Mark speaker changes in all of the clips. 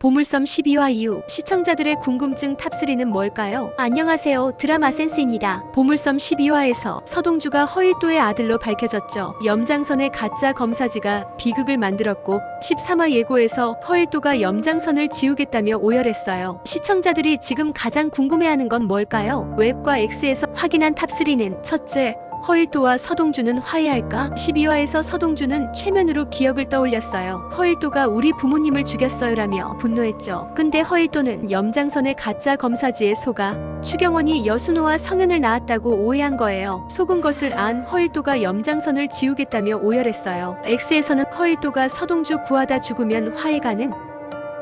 Speaker 1: 보물섬 12화 이후 시청자들의 궁금증 탑3는 뭘까요? 안녕하세요. 드라마 센스입니다. 보물섬 12화에서 서동주가 허일도의 아들로 밝혀졌죠. 염장선의 가짜 검사지가 비극을 만들었고 13화 예고에서 허일도가 염장선을 지우겠다며 오열했어요. 시청자들이 지금 가장 궁금해하는 건 뭘까요? 웹과 X에서 확인한 탑3는 첫째, 허일도와 서동주는 화해할까? 12화에서 서동주는 최면으로 기억을 떠올렸어요. 허일도가 우리 부모님을 죽였어요라며 분노했죠. 근데 허일도는 염장선의 가짜 검사지에 속아 추경원이 여순호와 성현을 낳았다고 오해한 거예요. 속은 것을 안 허일도가 염장선을 지우겠다며 오열했어요. X에서는 허일도가 서동주 구하다 죽으면 화해 가능?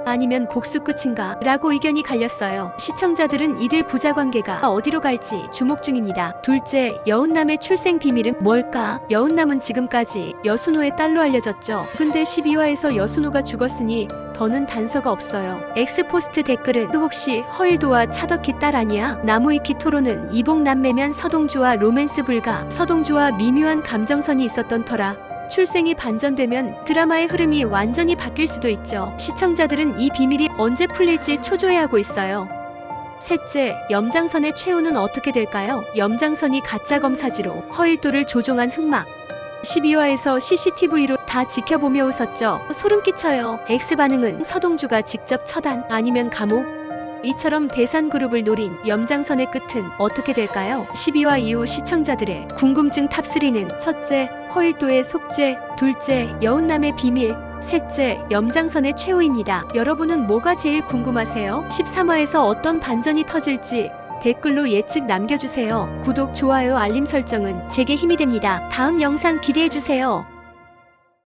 Speaker 1: 아니면 복수 끝인가? 라고 의견이 갈렸어요. 시청자들은 이들 부자 관계가 어디로 갈지 주목 중입니다. 둘째, 여운남의 출생 비밀은 뭘까? 여운남은 지금까지 여순호의 딸로 알려졌죠. 근데 12화에서 여순호가 죽었으니 더는 단서가 없어요. 엑스포스트 댓글은 혹시 허일도와 차덕희 딸 아니야? 나무위키 토론은 이복남매면 서동주와 로맨스 불가, 서동주와 미묘한 감정선이 있었던 터라 출생이 반전되면 드라마의 흐름이 완전히 바뀔 수도 있죠. 시청자들은 이 비밀이 언제 풀릴지 초조해하고 있어요. 셋째, 염장선의 최후는 어떻게 될까요? 염장선이 가짜 검사지로 허일도를 조종한 흑막. 12화에서 CCTV로 다 지켜보며 웃었죠. 소름 끼쳐요. X 반응은 서동주가 직접 처단 아니면 감옥? 이처럼 대산그룹을 노린 염장선의 끝은 어떻게 될까요? 12화 이후 시청자들의 궁금증 탑3는 첫째, 허일도의 속죄, 둘째, 여운남의 비밀, 셋째, 염장선의 최후입니다. 여러분은 뭐가 제일 궁금하세요? 13화에서 어떤 반전이 터질지 댓글로 예측 남겨주세요. 구독, 좋아요, 알림 설정은 제게 힘이 됩니다. 다음 영상 기대해주세요.